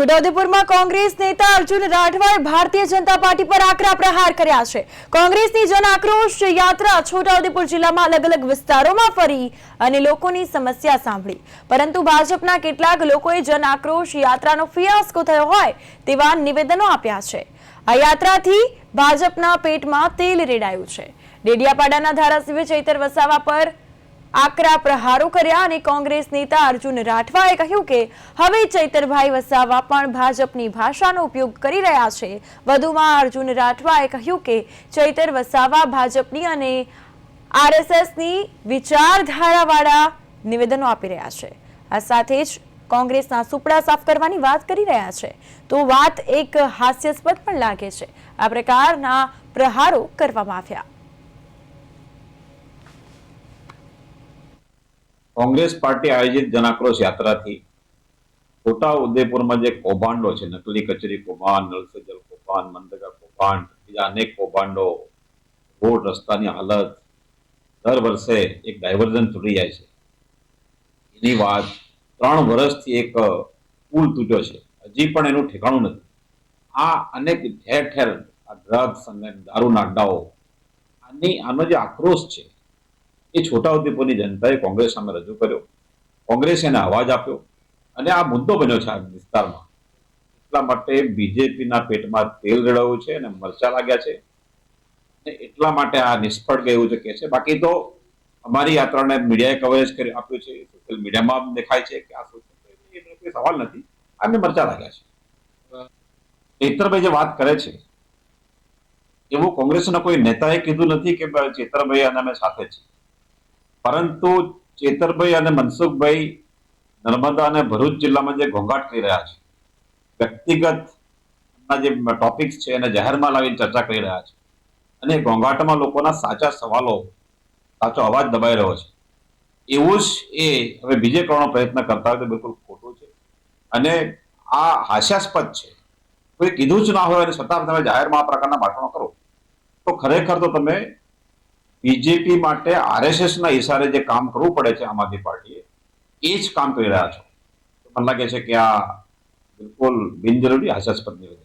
છોટાઉદેપુરમાં કોંગ્રેસ નેતા અર્જુન રાઠવાએ ભારતીય જનતા પાર્ટી પર આકરા પ્રહાર કર્યા છે. કોંગ્રેસની જન આક્રોશ યાત્રા છોટાઉદેપુર જિલ્લામાં અલગ અલગ વિસ્તારોમાં ફરી અને લોકોની સમસ્યા સાંભળી. પરંતુ ભાજપના કેટલાક લોકોએ જન આક્રોશ યાત્રાનો ફિયાસ્કો થયો હોય તેવા નિવેદનો આપ્યા છે. આ યાત્રાથી ભાજપના પેટમાં તેલ રેડાયું છે. ડેડિયાપાડાના ધારાસભ્ય ચૈતર વસાવા પર આકરા પ્રહારો કર્યા અને કોંગ્રેસ નેતા અર્જુન રાઠવાએ કહ્યું કે હવે ચૈતરભાઈ વસાવા પણ ભાજપની ભાષાનો ઉપયોગ કરી રહ્યા છે. વધુમાં અર્જુન રાઠવાએ કહ્યું કે ચૈતર વસાવા ભાજપની અને આરએસએસની વિચારધારાવાળા નિવેદનો આપી રહ્યા છે. આ સાથે જ કોંગ્રેસના સુપડા સાફ કરવાની વાત કરી રહ્યા છે. તો વાત એક હાસ્યાસ્પદ પણ લાગે છે. આ પ્રકારના પ્રહારો કરવામાં આવ્યા. કોંગ્રેસ પાર્ટી આયોજિત જનાક્રોશ યાત્રાથી છોટા ઉદેપુરમાં જે કૌભાંડો છે, નકલી કચેરી કૌભાંડ નળસજલ કૌભાંડ, મંદગા કૌભાંડ, બીજા અનેક કૌભાંડો, રોડ રસ્તાની હાલત, દર વર્ષે એક ડાયવર્ઝન તૂટી જાય છે. એની વાત ત્રણ વર્ષથી એક પુલ તૂટ્યો છે. હજી પણ એનું ઠેકાણું નથી. આ અનેક ઠેર ઠેર આ ડ્રગ્સ અને દારૂના અડ્ડાઓ, આની, આનો જે આક્રોશ છે એ છોટાઉદેપુરની જનતાએ કોંગ્રેસ સામે રજૂ કર્યો. કોંગ્રેસે એને અવાજ આપ્યો અને આ મુદ્દો બન્યો છે આ વિસ્તારમાં. એટલા માટે બીજેપીના પેટમાં તેલ રેડાયું છે અને મરચા લાગ્યા છે. એટલા માટે આ નિષ્ફળ ગયું છે કે છે. બાકી તો અમારી યાત્રાને મીડિયાએ કવરેજ કરી આપ્યું છે. સોશિયલ મીડિયામાં દેખાય છે કે આ સોશિયલ કોઈ સવાલ નથી. આને મરચા લાગ્યા છે. ચેતરભાઈ જે વાત કરે છે, એવું કોંગ્રેસના કોઈ નેતાએ કીધું નથી કે ચેતરભાઈ અને અમે સાથે છીએ. પરંતુ ચેતરભાઈ અને મનસુખભાઈ નર્મદા અને ભરૂચ જિલ્લામાં જે ઘોંઘાટ કરી રહ્યા છે, વ્યક્તિગત જે ટોપિક્સ છે એને જાહેરમાં લાવીને ચર્ચા કરી રહ્યા છે. અને ઘોંઘાટમાં લોકોના સાચા સવાલો, સાચો અવાજ દબાઈ રહ્યો છે. એવું જ એ હવે બીજે કરવાનો પ્રયત્ન કરતા હોય તો બિલકુલ ખોટું છે. અને આ હાસ્યાસ્પદ છે. કોઈ કીધું જ ના હોય અને છતાં તમે જાહેરમાં આ પ્રકારના ભાષણો કરો, તો ખરેખર તો તમે બીજેપી માટે આરએસએસ ના ઈશારે જે કામ કરવું પડે છે આમ આદમી પાર્ટીએ, એ જ કામ કરી રહ્યા છો. મને લાગે છે કે આ બિલકુલ બિનજરૂરી હાસ્યાસ્પદ નિવેદન